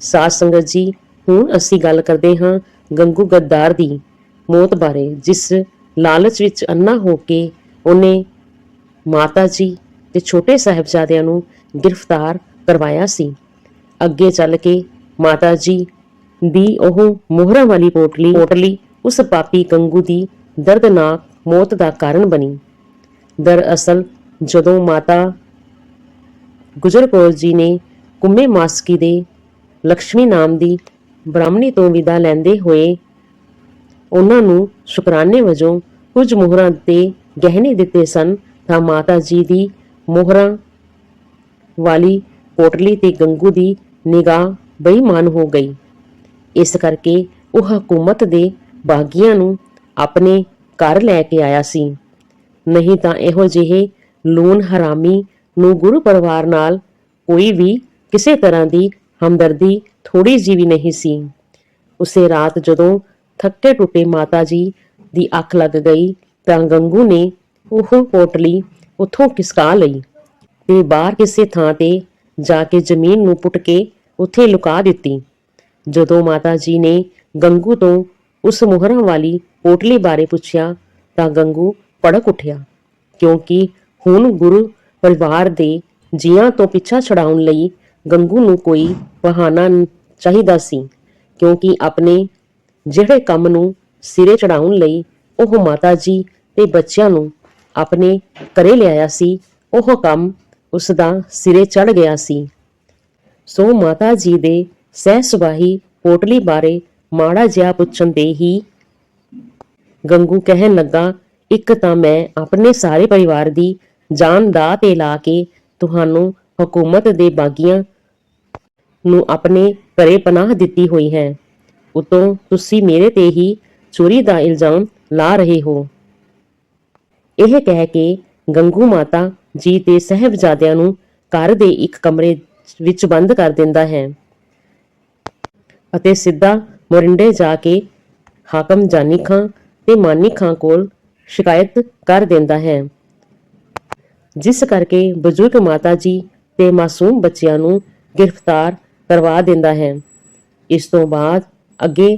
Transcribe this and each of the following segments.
ਸਾਧ ਸੰਗਤ ਜੀ, ਹੁਣ ਅਸੀਂ ਗੱਲ ਕਰਦੇ ਹਾਂ ਗੰਗੂ ਗੱਦਾਰ ਦੀ ਮੌਤ ਬਾਰੇ, ਜਿਸ ਲਾਲਚ ਵਿੱਚ ਅੰਨਾ ਹੋ ਕੇ ਉਹਨੇ ਮਾਤਾ ਜੀ ਤੇ ਛੋਟੇ ਸਾਹਿਬਜ਼ਾਦਿਆਂ ਨੂੰ ਗ੍ਰਿਫਤਾਰ ਕਰਵਾਇਆ ਸੀ। ਅੱਗੇ ਚੱਲ ਕੇ ਮਾਤਾ ਜੀ ਦੀ ਉਹ ਮੋਹਰਾਂ ਵਾਲੀ ਪੋਟਲੀ ਪੋਟਲੀ ਉਸ ਪਾਪੀ ਗੰਗੂ ਦੀ ਦਰਦਨਾਕ ਮੌਤ ਦਾ ਕਾਰਨ ਬਣੀ। ਦਰਅਸਲ ਜਦੋਂ ਮਾਤਾ ਗੁਜਰ ਕੌਰ ਜੀ ਨੇ ਕੁੰਮੇ ਮਾਸਕੀ ਦੇ ਲక్ష్ਮੀ ਨਾਮ ਦੀ ਬ੍ਰਾਹਮਣੀ ਤੋਂ ਵਿਦਾ ਲੈਂਦੇ ਹੋਏ ਉਹਨਾਂ ਨੂੰ ਸ਼ੁਕਰਾਨੇ ਵਜੋਂ ਕੁਝ ਮੋਹਰਾਂ ਤੇ ਗਹਿਣੇ ਦਿੱਤੇ ਸਨ ਤਾਂ ਮਾਤਾ ਜੀ ਦੀ ਮੋਹਰਾਂ ਵਾਲੀ ਪੋਟਲੀ ਤੇ ਗੰਗੂ ਦੀ ਨਿਗਾਹ ਬੇਈਮਾਨ ਹੋ ਗਈ। ਇਸ ਕਰਕੇ ਉਹ ਹਕੂਮਤ ਦੇ ਬਾਗੀਆਂ ਨੂੰ ਆਪਣੇ ਘਰ ਲੈ ਕੇ ਆਇਆ ਸੀ। ਨਹੀਂ ਤਾਂ ਇਹੋ ਜਿਹੇ ਲੂਨ ਹਰਾਮੀ ਨੂੰ ਗੁਰੂ ਪਰਿਵਾਰ ਨਾਲ ਕੋਈ ਵੀ ਕਿਸੇ ਤਰ੍ਹਾਂ ਦੀ ਹਮਦਰਦੀ ਥੋੜੀ ਜਿਹੀ ਵੀ ਨਹੀਂ ਸੀ। ਉਸੇ ਰਾਤ ਜਦੋਂ ਥੱਕੇ ਟੁੱਟੇ ਮਾਤਾ ਜੀ ਦੀ ਅੱਖ ਲੱਗ ਗਈ ਤਾਂ ਗੰਗੂ ਨੇ ਉਹ ਪੋਟਲੀ ਉੱਥੋਂ ਕਿਸਕਾ ਲਈ ਤੇ ਬਾਹਰ ਕਿਸੇ ਥਾਂ ਤੇ ਜਾ ਕੇ ਜ਼ਮੀਨ ਨੂੰ ਪੁੱਟ ਕੇ ਉੱਥੇ ਲੁਕਾ ਦਿੱਤੀ। ਜਦੋਂ ਮਾਤਾ ਜੀ ਨੇ ਗੰਗੂ ਤੋਂ ਉਸ ਮੁਹਰਾਂ ਵਾਲੀ ਪੋਟਲੀ ਬਾਰੇ ਪੁੱਛਿਆ ਤਾਂ ਗੰਗੂ ਪੜਕ ਉੱਠਿਆ, ਕਿਉਂਕਿ ਹੁਣ ਗੁਰੂ ਪਰਿਵਾਰ ਦੇ ਜੀਆਂ ਤੋਂ ਪਿੱਛਾ ਛਡਾਉਣ ਲਈ ਗੰਗੂ ਨੂੰ ਕੋਈ ਬਹਾਨਾ ਚਾਹੀਦਾ ਸੀ, ਕਿਉਂਕਿ ਆਪਣੇ ਜਿਹੜੇ ਕੰਮ ਨੂੰ ਸਿਰੇ ਚੜਾਉਣ ਲਈ ਉਹ ਮਾਤਾ ਜੀ ਤੇ ਬੱਚਿਆਂ ਨੂੰ ਆਪਣੇ ਘਰੇ ਲਿਆਇਆ ਸੀ, ਉਹ ਕੰਮ ਉਸ ਦਾ ਸਿਰੇ ਚੜ ਗਿਆ ਸੀ। ਸੋ ਮਾਤਾ ਜੀ ਦੇ ਸਹਿ ਸੁਭਾਈ ਪੋਟਲੀ ਬਾਰੇ ਮਾੜਾ ਜਿਹਾ ਪੁੱਛਣ ਦੇ ਹੀ ਗੰਗੂ ਕਹਿਣ ਲੱਗਾ, ਇੱਕ ਤਾਂ ਮੈਂ ਆਪਣੇ ਸਾਰੇ ਪਰਿਵਾਰ ਦੀ ਜਾਨ ਦਾ ਤੇ ਲਾ ਕੇ ਤੁਹਾਨੂੰ ਹਕੂਮਤ ਦੇ ਬਾਗੀਆਂ ਨੂੰ ਆਪਣੇ ਘਰੇ ਪਨਾਹ ਦਿੱਤੀ ਹੋਈ ਹੈ। ਉਤੋਂ ਤੁਸੀਂ ਮੇਰੇ ਤੇ ਹੀ ਚੋਰੀ ਦਾ ਇਲਜ਼ਾਮ ਲਾ ਰਹੇ ਹੋ। ਇਹ ਕਹਿ ਕੇ ਗੰਗੂ ਮਾਤਾ ਜੀ ਤੇ ਸਹਿਬਜ਼ਾਦਿਆਂ ਨੂੰ ਘਰ ਦੇ ਇੱਕ ਕਮਰੇ ਵਿੱਚ ਬੰਦ ਕਰ ਦਿੰਦਾ ਹੈ ਅਤੇ ਸਿੱਧਾ ਮੋਰਿੰਡੇ ਜਾ ਕੇ ਹਾਕਮ ਜਾਨੀ ਖਾਂ ਤੇ ਮਾਨੀ ਖਾਂ ਕੋਲ ਸ਼ਿਕਾਇਤ ਕਰ ਦਿੰਦਾ ਹੈ। ਜਿਸ ਕਰਕੇ ਬਜ਼ੁਰਗ ਮਾਤਾ ਜੀ ਤੇ ਮਾਸੂਮ ਬੱਚਿਆਂ ਨੂੰ ਗ੍ਰਿਫਤਾਰ ਕਰਵਾ ਦਿੰਦਾ ਹੈ। ਇਸ ਤੋਂ ਬਾਅਦ ਅੱਗੇ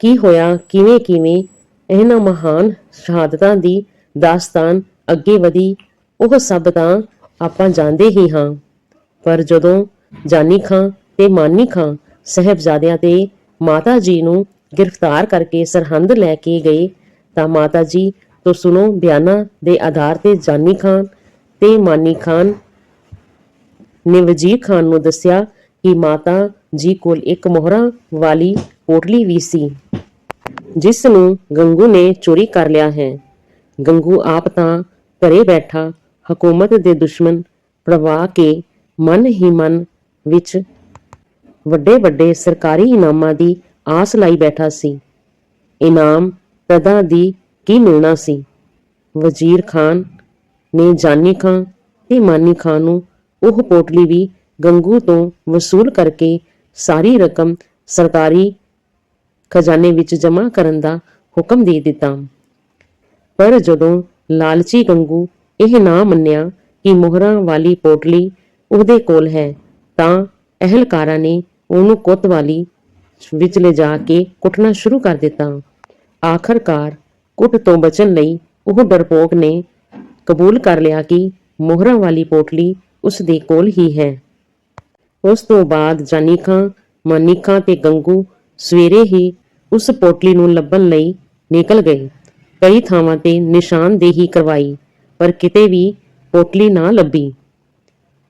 ਕੀ ਹੋਇਆ, ਕਿਵੇਂ ਕਿਵੇਂ, ਇਹਨਾਂ ਮਹਾਨ ਸ਼ਹਾਦਤਾਂ ਦੀ ਦਾਸਤਾਨ ਅੱਗੇ ਵਧੀ, ਉਹ ਸਭ ਤਾਂ ਆਪਾਂ ਜਾਣਦੇ ਹੀ ਹਾਂ। ਪਰ ਜਦੋਂ ਜਾਨੀ ਖਾਂ ਤੇ ਮਾਨੀ ਖਾਂ ਸਹਿਬਜ਼ਾਦਿਆਂ ਤੇ ਮਾਤਾ ਜੀ ਨੂੰ ਗ੍ਰਿਫਤਾਰ ਕਰਕੇ ਸਰਹੰਦ ਲੈ ਕੇ ਗਏ, ਤਾਂ ਮਾਤਾ ਜੀ ਤੋਂ ਸੁਣੋ ਬਿਆਨਾਂ ਦੇ ਆਧਾਰ ਤੇ ਜਾਨੀ ਖਾਨ ਤੇ ਮਾਨੀ ਖਾਨ ਨੇ ਵਜ਼ੀਰ ਖਾਨ ਨੂੰ ਦੱਸਿਆ ਕਿ ਮਾਤਾ ਜੀ ਕੋਲ ਇੱਕ ਮੋਹਰਾਂ ਵਾਲੀ ਪੋਟਲੀ ਵੀ ਸੀ, ਜਿਸ ਨੂੰ ਗੰਗੂ ਨੇ ਚੋਰੀ ਕਰ ਲਿਆ ਹੈ। ਗੰਗੂ ਆਪ ਤਾਂ ਘਰੇ ਬੈਠਾ ਹਕੂਮਤ ਦੇ ਦੁਸ਼ਮਣ ਪ੍ਰਵਾ ਕੇ ਮਨ ਹੀ ਮਨ ਵਿੱਚ ਵੱਡੇ ਵੱਡੇ ਸਰਕਾਰੀ ਇਨਾਮਾਂ ਦੀ ਆਸ ਲਾਈ ਬੈਠਾ ਸੀ। ਇਨਾਮ ਤਦਾ ਦੀ ਕੀ ਮਿਲਣਾ ਸੀ? ਵਜ਼ੀਰ ਖਾਨ ਨੇ ਜਾਨੀ ਖਾਂ ਤੇ ਮਾਨੀ ਖਾਂ ਨੂੰ ਉਹ ਪੋਟਲੀ ਵੀ ਗੰਗੂ ਤੋਂ ਵਸੂਲ ਕਰਕੇ ਸਾਰੀ ਰਕਮ ਸਰਕਾਰੀ ਖਜ਼ਾਨੇ ਵਿੱਚ ਜਮ੍ਹਾਂ ਕਰਨ ਦਾ ਹੁਕਮ ਦੇ ਦਿੱਤਾ। ਪਰ ਜਦੋਂ ਲਾਲਚੀ ਗੰਗੂ ਇਹ ਨਾ ਮੰਨਿਆ ਕਿ ਮੋਹਰਾਂ ਵਾਲੀ ਪੋਟਲੀ ਉਹਦੇ ਕੋਲ ਹੈ, ਤਾਂ ਅਹਿਲਕਾਰਾਂ ਨੇ ਉਹਨੂੰ ਕੋਤਵਾਲੀ ਵਿੱਚ ਲੈ ਜਾ ਕੇ ਕੁੱਟਣਾ ਸ਼ੁਰੂ ਕਰ ਦਿੱਤਾ। ਆਖਰਕਾਰ ਕੁੱਟ ਤੋਂ ਬਚਣ ਲਈ ਉਹ ਡਰਪੋਕ ਨੇ ਕਬੂਲ ਕਰ ਲਿਆ ਕਿ ਮੋਹਰਾਂ ਵਾਲੀ ਪੋਟਲੀ ਉਸ ਦੇ ਕੋਲ ਹੀ ਹੈ। ਉਸ ਤੋਂ ਬਾਅਦ ਜਾਨੀ ਖਾਂ ਮਾਨੀ ਖਾਂ ਤੇ ਗੰਗੂ ਸਵੇਰੇ ਹੀ ਉਸ ਪੋਟਲੀ ਨੂੰ ਲੱਭਣ ਲਈ ਨਿਕਲ ਗਏ। ਕਈ ਥਾਵਾਂ ਤੇ ਨਿਸ਼ਾਨਦੇਹੀ ਕਰਵਾਈ, ਪਰ ਕਿਤੇ ਵੀ ਪੋਟਲੀ ਨਾ ਲੱਭੀ।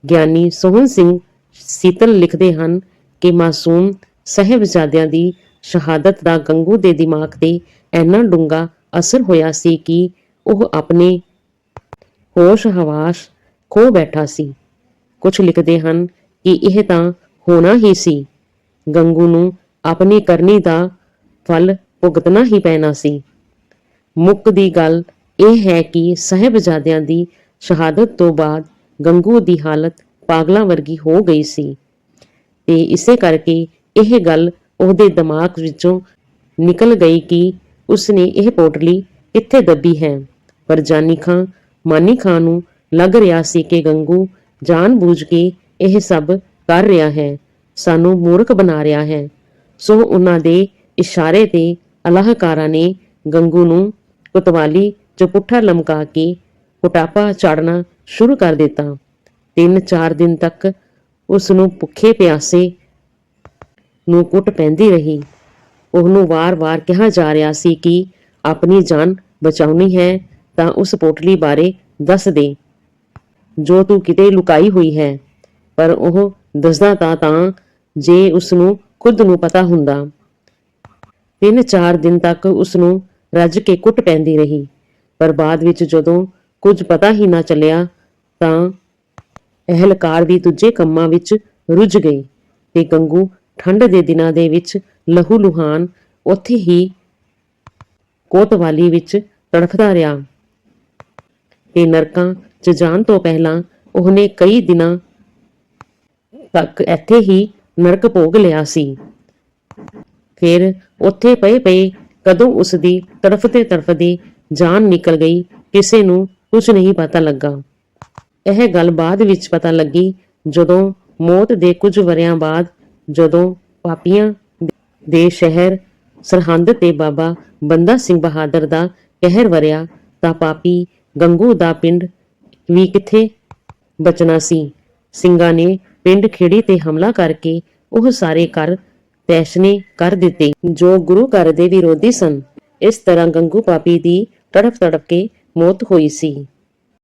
ਗਿਆਨੀ ਸੋਹਣ ਸਿੰਘ ਸੀਤਲ ਲਿਖਦੇ ਹਨ ਕਿ ਮਾਸੂਮ ਸਹਿਬਜ਼ਾਦਿਆਂ ਦੀ ਸ਼ਹਾਦਤ ਦਾ ਗੰਗੂ ਦੇ ਦਿਮਾਗ ਤੇ ਇੰਨਾ ਡੂੰਗਾ ਅਸਰ ਹੋਇਆ ਸੀ ਕਿ ਉਹ ਆਪਣੇ ਹੋਸ਼ ਹਵਾਸ ਖੋ ਬੈਠਾ ਸੀ। ਕੁਝ ਲਿਖਦੇ ਹਨ ਕਿ ਇਹ ਤਾਂ ਹੋਣਾ ਹੀ ਸੀ। ਗੰਗੂ ਨੂੰ ਆਪਣੀ ਕਰਨੀ ਦਾ ਫਲ ਭੁਗਤਣਾ ਹੀ ਪੈਣਾ ਸੀ। ਮੁੱਕ ਦੀ ਗੱਲ ਇਹ ਹੈ ਕਿ ਸਹਿਬਜ਼ਾਦਿਆਂ ਦੀ ਸ਼ਹਾਦਤ ਤੋਂ ਬਾਅਦ ਗੰਗੂ ਦੀ ਹਾਲਤ ਪਾਗਲਾਂ ਵਰਗੀ ਹੋ ਗਈ ਸੀ। ਤੇ ਇਸੇ ਕਰਕੇ ਇਹ ਗੱਲ ਉਹਦੇ ਦਿਮਾਗ ਵਿੱਚੋਂ ਨਿਕਲ ਗਈ ਕਿ ਉਸਨੇ ਇਹ ਪੋਟਲੀ ਕਿੱਥੇ ਦੱਬੀ ਹੈ। ਪਰ ਜਾਨੀ ਖਾਂ, ਮਾਨੀ ਖਾਂ ਨੂੰ ਲੱਗ ਰਿਹਾ ਸੀ ਕਿ ਗੰਗੂ ਜਾਣਬੁੱਝ ਕੇ ਇਹ ਸਭ ਕਰ ਰਿਹਾ ਹੈ, ਸਾਨੂੰ ਮੂਰਖ ਬਣਾ ਰਿਹਾ ਹੈ। ਸੋ ਉਹਨਾਂ ਦੇ ਇਸ਼ਾਰੇ ਤੇ ਅਲਾਹਕਾਰਾਂ ਨੇ ਗੰਗੂ ਨੂੰ ਕੁਤਵਾਲੀ ਚ ਪੁੱਠਾ ਲਮਕਾ ਕੇ ਕੁਟਾਪਾ ਚਾੜਨਾ ਸ਼ੁਰੂ ਕਰ ਦਿੱਤਾ। ਤਿੰਨ ਚਾਰ ਦਿਨ ਤੱਕ ਉਸ ਨੂੰ ਭੁੱਖੇ ਪਿਆਸੇ ਨੂੰ ਕੁੱਟ ਪੈਂਦੀ ਰਹੀ। ਉਹਨੂੰ ਵਾਰ-ਵਾਰ ਕਿਹਾ ਜਾ ਰਿਹਾ ਸੀ ਕਿ ਆਪਣੀ ਜਾਨ ਬਚਾਉਣੀ ਹੈ ਤਾਂ ਉਸ ਪੋਟਲੀ ਬਾਰੇ ਦੱਸ ਦੇ। ਜੋ ਤੂੰ ਕਿਤੇ ਲੁਕਾਈ ਹੋਈ ਹੈ ਪਰ ਉਹ ਦੱਸਦਾ ਤਾਂ ਤਾਂ ਜੇ ਉਸ ਨੂੰ ਖੁਦ ਨੂੰ ਪਤਾ ਹੁੰਦਾ। ਤਿੰਨ ਚਾਰ ਦਿਨ ਤੱਕ ਉਸ ਨੂੰ ਰੱਜ ਕੇ ਕੁੱਟ ਪੈਂਦੀ ਰਹੀ। ਪਰ ਬਾਅਦ ਵਿੱਚ ਜਦੋਂ ਕੁਝ ਪਤਾ ਹੀ ਨਾ ਚੱਲਿਆ ਤਾਂ ਅਹਲਕਾਰ ਵੀ ਦੂਜੇ ਕੰਮਾਂ ਵਿੱਚ ਰੁੱਝ ਗਈ ਤੇ ਗੰਗੂ ਠੰਡ ਦੇ ਦਿਨਾਂ ਦੇ ਵਿੱਚ ਲਹੂ ਲੁਹਾਨ ਉੱਥੇ ਹੀ ਕੋਤਵਾਲੀ ਵਿੱਚ ਤੜਫਦਾ ਰਿਹਾ। ਤੇ ਨਰਕਾਂ 'ਚ ਜਾਣ ਤੋਂ ਪਹਿਲਾਂ ਉਹਨੇ ਕਈ ਦਿਨਾਂ ਤੱਕ ਇੱਥੇ ਹੀ ਨਰਕ ਭੋਗ ਲਿਆ ਸੀ। ਫਿਰ ਉੱਥੇ ਪਏ ਪਏ ਕਦੋਂ ਉਸ ਦੀ ਤੜਫਦੇ ਤੜਫਦੇ ਜਾਨ ਨਿਕਲ ਗਈ, ਕਿਸੇ ਨੂੰ ਕੁਝ ਨਹੀਂ ਪਤਾ ਲੱਗਾ। ਇਹ ਗੱਲ ਬਾਅਦ ਵਿੱਚ ਪਤਾ ਲੱਗੀ, ਜਦੋਂ ਮੌਤ ਦੇ ਕੁਝ ਵਰਿਆਂ ਬਾਅਦ ਜਦੋਂ ਪਾਪੀਆਂ ਦੇ ਸ਼ਹਿਰ ਸਰਹੰਦ ਤੇ ਬਾਬਾ ਬੰਦਾ ਸਿੰਘ ਬਹਾਦਰ ਦਾ ਕਹਿਰ ਵਰਿਆ ਤਾਂ ਪਾਪੀ ਗੰਗੂ ਦਾ ਪਿੰਡ ਵੀ ਕਿੱਥੇ ਬਚਣਾ ਸੀ? ਸਿੰਘਾਂ ਨੇ ਪਿੰਡ ਖੇੜੀ ਤੇ ਹਮਲਾ ਕਰਕੇ ਉਹ ਸਾਰੇ ਘਰ ਤੈਸ਼ਨੇ ਕਰ ਦਿੱਤੇ, ਜੋ ਗੁਰੂ ਘਰ ਦੇ ਵਿਰੋਧੀ ਸਨ। ਇਸ ਤਰ੍ਹਾਂ ਗੰਗੂ ਪਾਪੀ ਦੀ ਤੜਫ ਤੜਫ ਕੇ ਮੌਤ ਹੋਈ ਸੀ।